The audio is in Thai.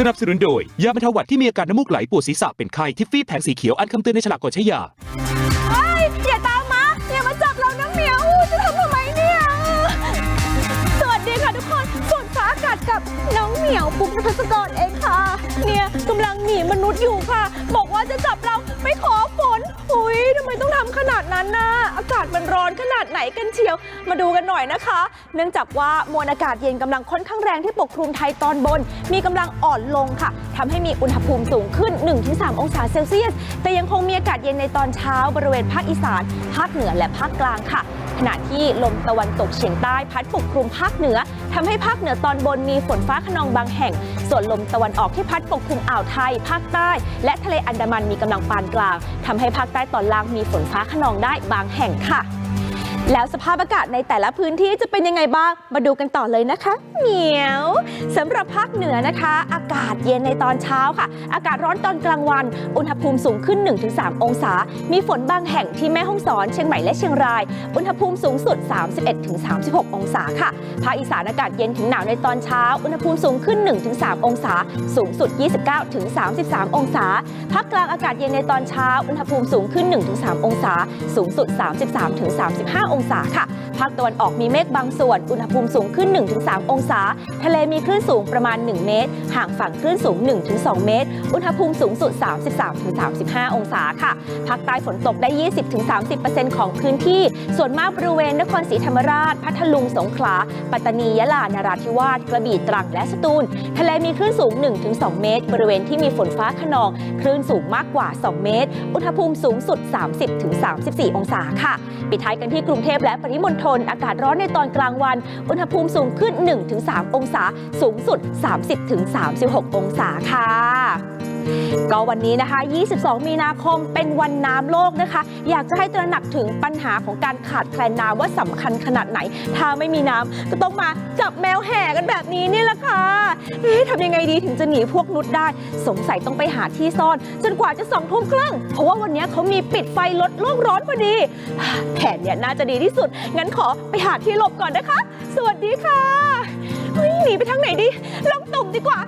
สนับสนุนโดย ยาบรรเทาหวัดที่มีอาการน้ำมูกไหลปวดศีรษะเป็นไข้ที่ฟีบแผงสีเขียวอันคำเตือนในฉลากก่อนใช้ยาเฮ้ยอย่าตามมาอย่ามาจับเรานะเหมียวอู้จะทำทำไมเนี่ย สวัสดีค่ะทุกคนฝนฟ้าอากาศกับน้องเหมียวปุ๊กนภัสกรเองค่ะ เนี่ยกำลังหนีมนุษย์อยู่ค่ะ บอกว่าจะจับเราไปขอฝนอุ้ยทำไมต้องทำขนาดนั้นนะากาศมันร้อนขนาดไหนกันเชียว มาดูกันหน่อยนะคะ เนื่องจากว่ามวลอากาศเย็นกำลังค่อนข้างแรงที่ปกคลุมไทยตอนบน มีกำลังอ่อนลงค่ะทำให้มีอุณหภูมิสูงขึ้น 1-3 องศาเซลเซียส แต่ยังคงมีอากาศเย็นในตอนเช้าบริเวณภาคอีสาน ภาคเหนือและภาคกลางค่ะ ขณะที่ลมตะวันตกเฉียงใต้พัดปกคลุมภาคเหนือ ทำให้ภาคเหนือตอนบนมีฝนฟ้าขนองบางแห่ง ส่วนลมตะวันออกที่พัดปกคลุมอ่าวไทย ภาคใต้ และทะเลอันดามันมีกำลังปานกลางทำให้ภาคใต้ตอนล่างมีฝนฟ้าขนองได้บางแห่งค่ะ แล้วสภาพอากาศในแต่ละพื้นที่จะเป็นยังไงบ้าง มาดูกันต่อเลยนะคะเหมียวสำหรับภาคเหนือนะคะ อากาศเย็นในตอนเช้าค่ะ อากาศร้อนตอนกลางวัน อุณหภูมิสูงขึ้น 1-3 องศา มีฝนบางแห่งที่แม่ฮ่องสอนเชียงใหม่และเชียงราย อุณหภูมิสูงสุด 31-36 องศาค่ะ ภาคอีสานอากาศเย็นถึงหนาวในตอนเช้า อุณหภูมิสูงขึ้น 1-3 องศา สูงสุด 29-33 องศา ภาคกลางอากาศเย็นในตอนเช้า อุณหภูมิสูงขึ้น 1-3 องศา สูงสุด 33-35 องศาค่ะ ภาคตะวันออกมีเมฆบางส่วน อุณหภูมิสูงขึ้น 1-3 องศา ทะเลมีคลื่นสูงประมาณ 1 เมตร ห่างฝั่งคลื่นสูง 1-2 เมตร อุณหภูมิสูงสุด 33-35 องศาค่ะ ภาคใต้ฝนตกได้ 20-30%ของพื้นที่ ส่วนมากบริเวณนครศรีธรรมราช พัทลุง สงขลา ปัตตานี ยะลา นราธิวาส กระบี่ ตรัง และสตูล ทะเลมีคลื่นสูง 1-2 เมตร บริเวณที่มีฝนฟ้าขนอง คลื่นสูงมากกว่า 2 เมตร อุณหภูมิสูงสุด 30-34 องศาค่ะ ปิดท้ายกันที่กรุงเทพและปริมณฑลอากาศร้อนในตอนกลางวัน อุณหภูมิสูงขึ้น 1-3 องศา สูงสุด 30-36 องศาค่ะก็วันนี้นะคะ 22 มีนาคมเป็นวันน้ำโลกนะคะ อยากจะให้ตระหนักถึงปัญหาของการขาดแคลนน้ำว่าสำคัญขนาดไหน ถ้าไม่มีน้ำก็ต้องมาจับแมวแห่กันแบบนี้นี่แหละค่ะเอ๊ะทำยังไงดีถึงจะหนีพวกนุษได้ สงสัยต้องไปหาที่ซ่อน จนกว่าจะสองทุ่มครึ่งเพราะว่าวันนี้เขามีปิดไฟลดโลกร้อนพอดี แผนเนี่ยน่าจะดีที่สุด งั้นขอไปหาที่หลบก่อนนะคะ สวัสดีค่ะเฮ้ยหนีไปทางไหนดีลงตุ่มดีกว่า